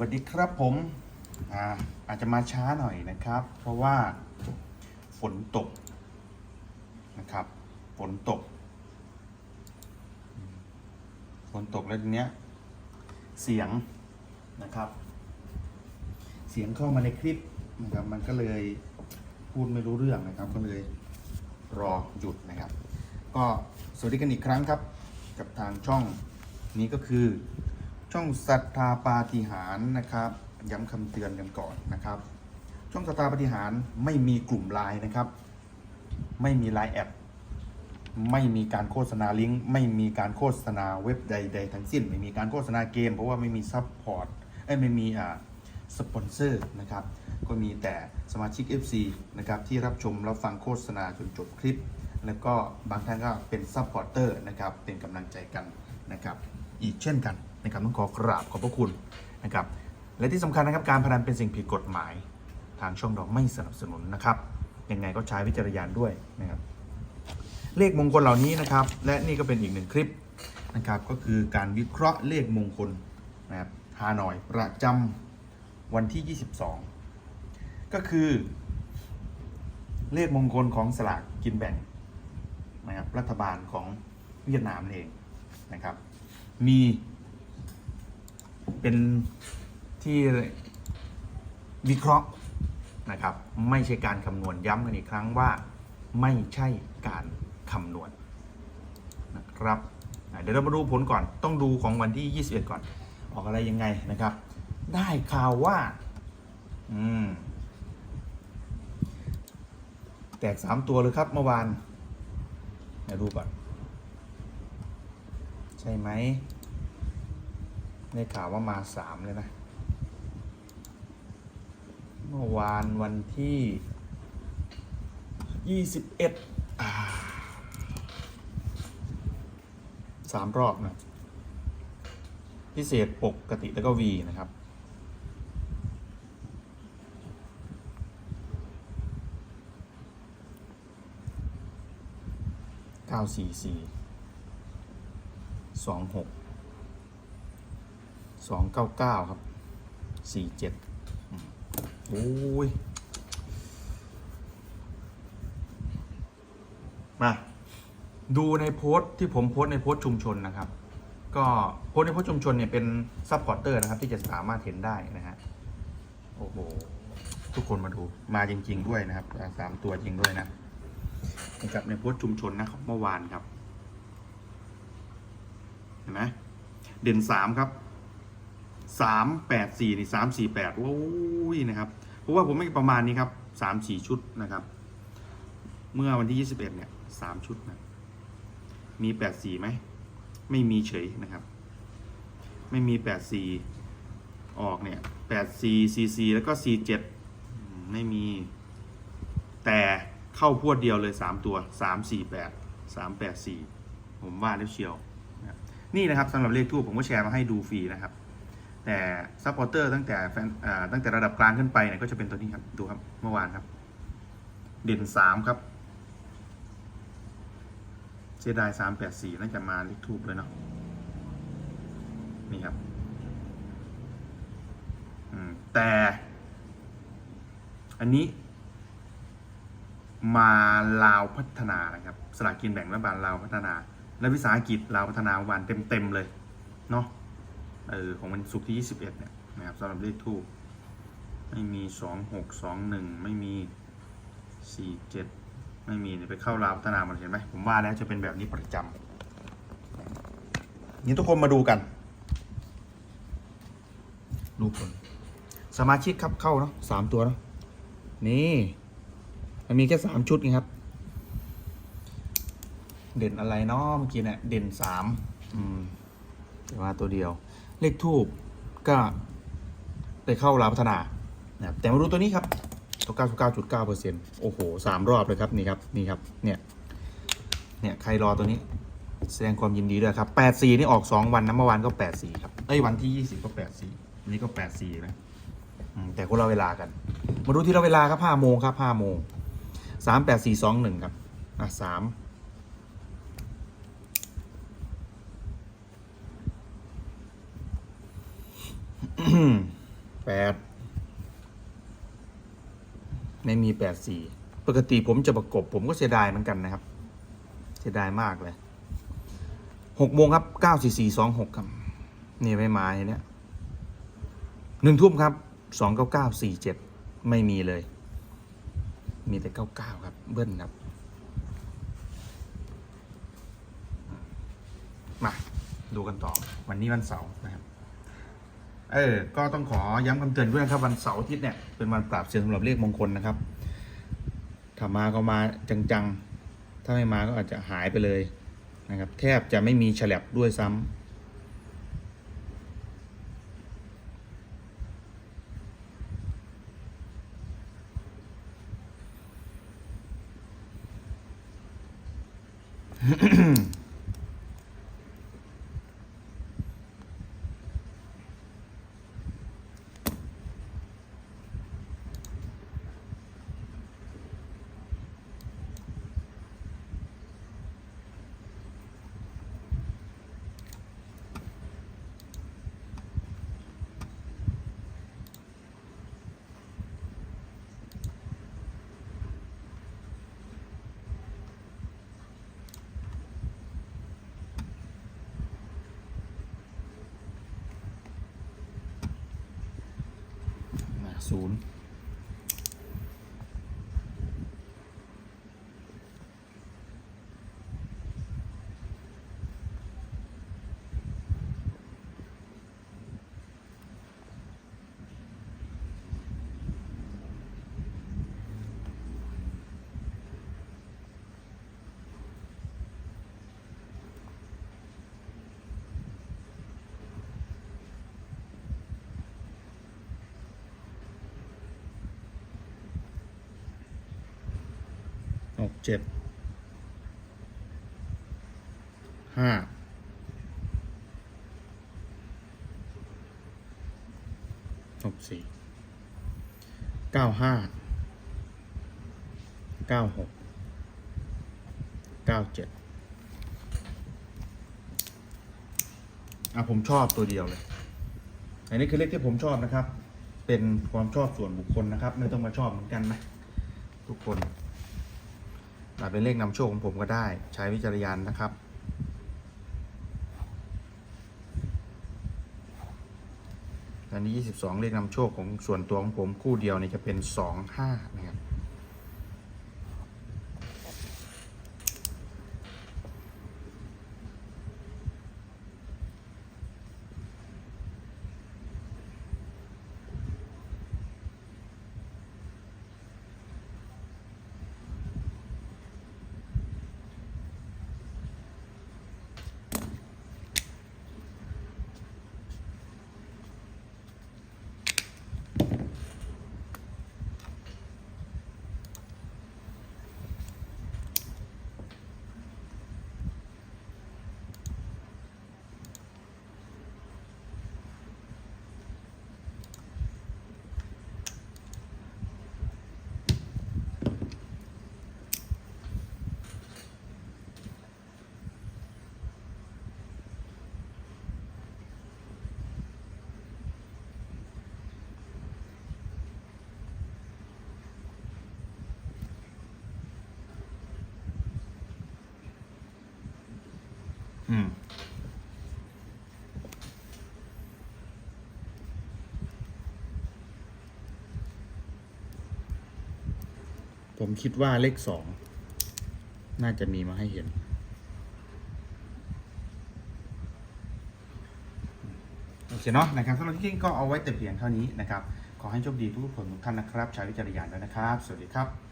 วัสดีครับผมอาอาจจะมาช้าหน่อยนะครับ เพราะว่าฝนตกนะครับฝนตกฝนตกแล้วทีเนี้ยเสียงนะครับ เสียงเข้ามาในคลิปนะครับมันก็เลยพูดไม่รู้เรื่องนะครับ ก็เลยรอหยุดนะครับ ก็สวัสดีกันอีกครั้งครับ กับทางช่องนี้ก็คือ ช่องศรัทธาปาฏิหารนะครับ ย้ำคำเตือนกันก่อนนะครับ ช่องศรัทธาปาฏิหารไม่มีกลุ่มไลน์นะครับ ไม่มีไลน์แอดไม่มีการโฆษณาลิงก์ไม่มีการโฆษณาเว็บใด ๆ ทั้งสิ้น ไม่มีการโฆษณาเกม เพราะว่าไม่มีซัพพอร์ตเอ้ไม่มีอ่าสปอนเซอร์นะครับ ก็มีแต่สมาชิก FC นะครับที่รับชมรับฟังโฆษณาจนจบคลิป แล้วก็บางท่านก็เป็นซัพพอร์เตอร์นะครับเป็นกำลังใจกันนะครับ อีกเช่นกัน นะครับต้องขอกราบขอบพระคุณนะครับและที่สำคัญนะครับการพนันเป็นสิ่งผิดกฎหมาย ทางช่องเราไม่สนับสนุนนะครับยังไงก็ใช้วิจารณญาณด้วยนะครับเลขมงคลเหล่านี้นะครับ และนี่ก็เป็นอีกหนึ่งคลิปนะครับก็คือการวิเคราะห์เลขมงคลนะครับฮานอยประจำวันที่ 22 ก็คือเลขมงคลของสลากกินแบ่งนะครับรัฐบาลของเวียดนามเองนะครับมี เป็นที่วิเคราะห์นะครับ ไม่ใช่การคำนวณย้ำกันอีกครั้งว่าไม่ใช่การคำนวณนะครับเดี๋ยวเรามาดูผลก่อนต้องดูของวันที่ 21 ก่อน ออกอะไรยังไงนะครับ ได้ข่าวว่า อืม แตก 3 ตัวเลยครับเมื่อวานเดี๋ยวดูก่อน ใช่ไหม ได้ข่าวว่ามา3เลยนะ เมื่อวานวันที่21อ่าสามรอบนะ พิเศษปกติแล้วก็ V นะครับเก้าสี่สี่สองหก สองเก้าเก้าครับสี่เจ็ดโอ้ย มา ดูในโพสต์ที่ผมโพสต์ในโพสต์ชุมชนนะครับ ก็โพสต์ในโพสต์ชุมชนเนี่ยเป็นซัพพอร์เตอร์นะครับ ที่จะสามารถเห็นได้นะฮะ โอ้โห ทุกคนมาดู มาจริง ๆ ด้วยนะครับสามตัวจริงด้วยนะนะครับในโพสต์ชุมชนนะครับเมื่อวานครับ เห็นไหมเด่นสามครับ สามแปดสี่นี่สามสี่แปดโอ้ยนะครับเพราะว่าผมไม่ประมาณนี้ครับสามสี่ชุดนะครับ เมื่อวันที่ยี่สิบเอ็ดเนี่ยสามชุดนะมีแปดสี่ไหมไม่มีเฉยนะครับ ไม่มีแปดสี่ออกเนี่ยแปดสี่สี่สี่แล้วก็สี่เจ็ดไม่มีแต่เข้าพวดเดียวเลย3ตัว3 4 8 3 8 4ผมว่าแล้วเชียวนี่นะครับสำหรับเลขทูปผมก็แชร์มาให้ดูฟรีนะครับ แต่ซัพพอร์เตอร์ตั้งแต่แฟนตั้งแต่ระดับกลางขึ้นไปเนี่ยก็จะเป็นตัวนี้ครับดูครับเมื่อวานครับ เด่น3ครับเสียดาย3 8 4น่าจะมาเลขทูปเลยเนาะนี่ครับแต่ อันนี้ มาลาวพัฒนานะครับสลากกินแบ่งรัฐบาลลาวพัฒนา และวิสาหกิจลาวพัฒนาวันเต็มๆเลยเนาะ เออของวันศุกร์ที่ 21 เนี่ยนะครับสำหรับเลขทูปไม่มี 2 6 2 1 ไม่มี 4 7 ไม่มีเนี่ยไปเข้าลาวพัฒนามันเห็นไหมผมว่าแล้วจะเป็นแบบนี้ประจำนี่ทุกคนมาดูกัน ดูผลสมาชิกครับเข้าเนาะสามตัวเนาะนี่มันมีแค่สามชุดไงครับ เด่นอะไรเนาะเมื่อกี้เนี่ยเด่นสามอืมแต่ว่าตัวเดียว เลขทูบก็ได้เข้าร้านพัฒนานะแต่มาดูตัวนี้ครับตัว99.9%โอ้โหสามรอบเลยครับนี่ครับนี่ครับเนี่ยเนี่ยใครรอตัวนี้แสดงความยินดีด้วยครับ 84 นี่ออก 2 วันนะเมื่อวานก็ 84 ครับ เอ้ยวันที่ 20 ก็ 84วันนี้ก็ 84นะแต่คนเราเวลากัน มาดูที่เราเวลาครับ5โมงครับ5โมง3 8 4 2 1 ครับ อะ3 แปดไม่มีแปดสี่ปกติผมจะประกบผมก็เสียดายเหมือนกันนะครับ เสียดายมากเลยหกโมงครับเก้าสี่สี่สองหกครับ นี่ไม่มาเนี่ยหนึ่งทุ่มครับสองเก้าเก้าสี่เจ็ดไม่มีเลย มีแต่เก้าเก้าครับ เบิ้ลครับ มา ดูกันต่อ วันนี้วันเสาร์นะครับ เออ ก็ต้องขอย้ำคำเตือนด้วยนะครับวันเสาร์อาทิตย์เนี่ยเป็นวันปราบเซียนสำหรับเลขมงคลนะครับถ้ามาก็มาจังๆ ถ้าไม่มาก็อาจจะหายไปเลยนะครับ แทบจะไม่มีฉลับด้วยซ้ำ ม กเจ็ดห้าหกสี่เก้าห้าเก้าหกเก้าเจ็ดอะผมชอบตัวเดียวเลย อันนี้คือเลขที่ผมชอบนะครับ เป็นความชอบส่วนบุคคลนะครับ ไม่ต้องมาชอบเหมือนกันนะทุกคน อาจเป็นเลขนำโชคของผมก็ได้ ใช้วิจารยานนะครับ อันนี้ 22 เลขนำโชคของส่วนตัวของผมคู่เดียวเนี่ยจะเป็น 25 นะครับ อืม ผมคิดว่าเลขสองน่าจะมีมาให้เห็น โอเคเนาะนะครับสำหรับที่กิ๊งก็เอาไว้แต่เพียงเท่านี้นะครับ ขอให้โชคดีทุกคนทุกท่านนะครับ ใช้วิจารณญาณด้วยนะครับ สวัสดีครับ